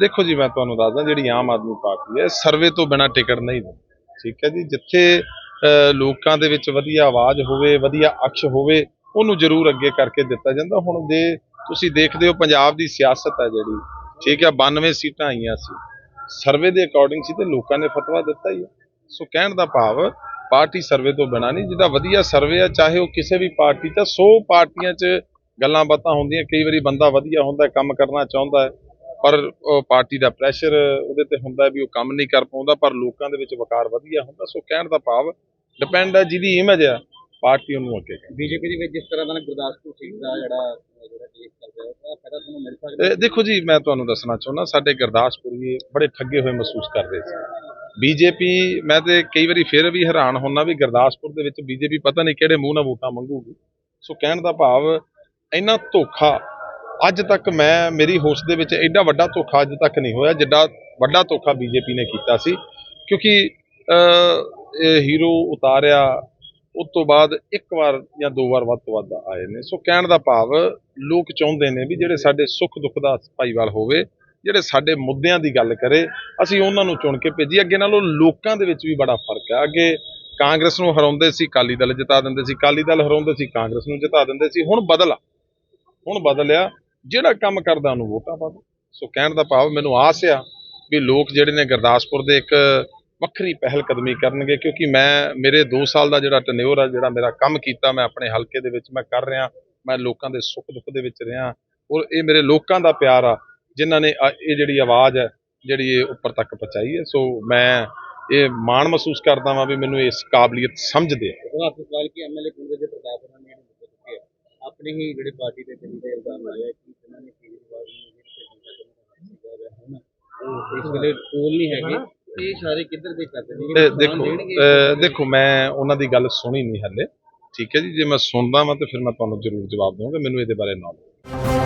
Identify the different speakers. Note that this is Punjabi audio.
Speaker 1: ਦੇਖੋ ਜੀ, ਮੈਂ ਤੁਹਾਨੂੰ ਦੱਸਦਾ, ਜਿਹੜੀ ਆਮ ਆਦਮੀ ਪਾਰਟੀ ਹੈ, ਸਰਵੇ ਤੋਂ ਬਿਨਾ ਟਿਕਟ ਨਹੀਂ ਦਿੰਦੀ। ਠੀਕ ਹੈ ਜੀ, ਜਿੱਥੇ ਲੋਕਾਂ ਦੇ ਵਿੱਚ ਵਧੀਆ ਆਵਾਜ਼ ਹੋਵੇ, ਵਧੀਆ ਅਕਸ਼ ਹੋਵੇ, ਉਹਨੂੰ ਜ਼ਰੂਰ ਅੱਗੇ ਕਰਕੇ ਦਿੱਤਾ ਜਾਂਦਾ। ਹੁਣ ਜੇ ਤੁਸੀਂ ਦੇਖਦੇ ਹੋ, ਪੰਜਾਬ ਦੀ ਸਿਆਸਤ ਹੈ ਜਿਹੜੀ, ਠੀਕ ਹੈ 92 ਸੀਟਾਂ ਆਈਆਂ ਸੀ। ਸਰਵੇ ਦੇ ਅਕੋਰਡਿੰਗ ਸੀ ਤੇ ਲੋਕਾਂ ਨੇ ਫਤਵਾ ਦਿੱਤਾ ਹੀ ਹੈ। ਸੋ ਕਹਿਣ ਦਾ ਭਾਵ, ਪਾਰਟੀ ਸਰਵੇ ਤੋਂ ਬਿਨਾ ਨਹੀਂ, ਜਿਹਦਾ ਵਧੀਆ ਸਰਵੇ ਆ ਚਾਹੇ ਉਹ ਕਿਸੇ ਵੀ ਪਾਰਟੀ 'ਚ 100 ਪਾਰਟੀਆਂ 'ਚ ਗੱਲਾਂ ਬਾਤਾਂ ਹੁੰਦੀਆਂ, ਕਈ ਵਾਰੀ ਬੰਦਾ ਵਧੀਆ ਹੁੰਦਾ, ਕੰਮ ਕਰਨਾ ਚਾਹੁੰਦਾ ਹੈ ਪਰ ਉਹ ਪਾਰਟੀ ਦਾ ਪ੍ਰੈਸ਼ਰ ਉਹਦੇ ਤੇ ਹੁੰਦਾ ਵੀ ਉਹ ਕੰਮ ਨਹੀਂ ਕਰ ਪਾਉਂਦਾ ਪਰ ਲੋਕਾਂ ਦੇ ਵਿੱਚ ਵਕਾਰ ਵਧੀਆ ਹੁੰਦਾ ਸੋ ਕਹਿਣ ਦਾ ਭਾਵ ਡਿਪੈਂਡ ਹੈ ਜਿਹਦੀ ਇਮੇਜ ਹੈ ਪਾਰਟੀ ਉਹਨੂੰ ਅੱਗੇ ਕਰਦੀ
Speaker 2: ਬੀਜੇਪੀ ਦੇ ਵਿੱਚ ਜਿਸ ਤਰ੍ਹਾਂ ਦਾ ਗੁਰਦਾਸਪੁਰ ਸੀਟ ਦਾ ਜਿਹੜਾ
Speaker 1: ਦੇਖੋ ਜੀ ਮੈਂ ਤੁਹਾਨੂੰ ਦੱਸਣਾ ਚਾਹੁੰਦਾ ਸਾਡੇ ਗੁਰਦਾਸਪੁਰੀ ਬੜੇ ਠੱਗੇ ਹੋਏ ਮਹਿਸੂਸ ਕਰ ਰਹੇ ਸੀ। ਬੀਜੇਪੀ ਮੈਂ ਤੇ ਕਈ ਵਾਰੀ ਫਿਰ ਵੀ ਹੈਰਾਨ ਹੁੰਨਾ ਵੀ ਗੁਰਦਾਸਪੁਰ ਦੇ ਵਿੱਚ ਬੀਜੇਪੀ ਪਤਾ ਨਹੀਂ ਕਿਹੜੇ ਮੂੰਹ ਨਾਲ ਵੋਟਾਂ ਮੰਗੂਗੀ। ਸੋ ਕਹਿਣ ਦਾ ਭਾਵ ਇੰਨਾ ਧੋਖਾ ਅੱਜ ਤੱਕ ਮੈਂ, ਮੇਰੀ ਹੋਸ਼ ਦੇ ਵਿੱਚ ਐਡਾ ਵੱਡਾ ਧੋਖਾ ਅੱਜ ਤੱਕ ਨਹੀਂ ਹੋਇਆ, ਜਿੱਡਾ ਵੱਡਾ ਧੋਖਾ ਬੀਜੇਪੀ ਨੇ ਕੀਤਾ ਸੀ। ਕਿਉਂਕਿ ਹੀਰੋ ਉਤਾਰਿਆ, ਉਸ ਤੋਂ ਬਾਅਦ ਇੱਕ ਵਾਰ ਜਾਂ ਦੋ ਵਾਰ ਵੱਧ ਤੋਂ ਵੱਧ ਆਏ ਨੇ। ਸੋ ਕਹਿਣ ਦਾ ਭਾਵ, ਲੋਕ ਚਾਹੁੰਦੇ ਨੇ ਵੀ ਜਿਹੜੇ ਸਾਡੇ ਸੁੱਖ ਦੁੱਖ ਦਾ ਭਾਈਵਾਲ ਹੋਵੇ, ਜਿਹੜੇ ਸਾਡੇ ਮੁੱਦਿਆਂ ਦੀ ਗੱਲ ਕਰੇ, ਅਸੀਂ ਉਹਨਾਂ ਨੂੰ ਚੁਣ ਕੇ ਭੇਜੀ ਅੱਗੇ ਨਾਲੋਂ ਲੋਕਾਂ ਦੇ ਵਿੱਚ ਵੀ ਬੜਾ ਫ਼ਰਕ ਹੈ ਅੱਗੇ ਕਾਂਗਰਸ ਨੂੰ ਹਰਾਉਂਦੇ ਸੀ ਕਾਲੀ ਦਲ ਜਿਤਾ ਦਿੰਦੇ ਸੀ ਕਾਲੀ ਦਲ ਹਰਾਉਂਦੇ ਸੀ, ਕਾਂਗਰਸ ਨੂੰ ਜਿਤਾ ਦਿੰਦੇ ਸੀ। ਹੁਣ ਬਦਲ ਆ। ਹੁਣ ਬਦਲਿਆ ਜਿਹੜਾ ਕੰਮ ਕਰਦਾ ਉਹਨੂੰ ਵੋਟਾਂ ਪਾ ਦਿਓ। ਸੋ ਕਹਿਣ ਦਾ ਭਾਵ ਮੈਨੂੰ ਆਸ ਆ ਵੀ ਲੋਕ ਜਿਹੜੇ ਨੇ ਗੁਰਦਾਸਪੁਰ ਦੇ ਇੱਕ ਵੱਖਰੀ ਪਹਿਲ ਕਦਮੀ ਕਰਨਗੇ, ਕਿਉਂਕਿ ਮੈਂ, ਮੇਰੇ 2 ਸਾਲ ਦਾ ਜਿਹੜਾ ਟਨਿਓਰ ਆ, ਜਿਹੜਾ ਮੇਰਾ ਕੰਮ ਕੀਤਾ, ਮੈਂ ਆਪਣੇ ਹਲਕੇ ਦੇ ਵਿੱਚ ਮੈਂ ਕਰ ਰਿਹਾ, ਮੈਂ ਲੋਕਾਂ ਦੇ ਸੁੱਖ ਦੁੱਖ ਦੇ ਵਿੱਚ ਰਿਹਾ। ਔਰ ਇਹ ਮੇਰੇ ਲੋਕਾਂ ਦਾ ਪਿਆਰ ਆ, ਜਿਨ੍ਹਾਂ ਨੇ ਇਹ ਜਿਹੜੀ ਆਵਾਜ਼ ਹੈ ਜਿਹੜੀ ਇਹ ਉੱਪਰ ਤੱਕ ਪਹੁੰਚਾਈ ਹੈ। ਸੋ ਮੈਂ ਇਹ ਮਾਣ ਮਹਿਸੂਸ ਕਰਦਾ ਵਾਂ ਵੀ ਮੈਨੂੰ ਇਸ ਕਾਬਲੀਅਤ ਸਮਝਦੇ ਆ।
Speaker 2: ਸਵਾਲ ਕਿ ਐਮਐਲਏ ਕੁੰਦੇ ਦੇ ਪ੍ਰਤਾਪ ਉਹਨਾਂ ਨੇ ਇਹਨੂੰ ਆਪਣੀ ਹੀ ਜਿਹੜੇ ਪਾਰਟੀ ਦੇ ਦਿੱਲੀ ਦੇ ਉਦਾਹਰਨ ਆਇਆ ਕਿ ਜਿਨ੍ਹਾਂ ਨੇ ਕੇਜਰੀਵਾਲ ਨੂੰ ਵੀ ਭੇਜਣ ਦਾ ਕੰਮ ਸੀਗਾ ਜਾਂ ਹੁਣ ਉਹ ਇਸ ਵੇਲੇ ਕੋਲ ਨਹੀਂ ਹੈਗੇ। ਇਹ ਸਾਰੇ ਕਿੱਧਰ ਦੇ ਕਰਦੇ ਨੇ?
Speaker 1: ਤੇ
Speaker 2: ਜਿਹੜੇ
Speaker 1: ਦੇਖੋ ਦੇਖੋ ਮੈਂ ਉਹਨਾਂ ਦੀ ਗੱਲ ਸੁਣੀ ਨਹੀਂ ਹੱਲੇ। ਠੀਕ ਹੈ ਜੀ? ਜੇ ਮੈਂ ਸੁਣਦਾ ਵਾਂ ਤੇ ਫਿਰ ਮੈਂ ਤੁਹਾਨੂੰ ਜ਼ਰੂਰ ਜਵਾਬ ਦਵਾਂਗਾ। ਮੈਨੂੰ ਇਹਦੇ ਬਾਰੇ ਨੌਲੇਜ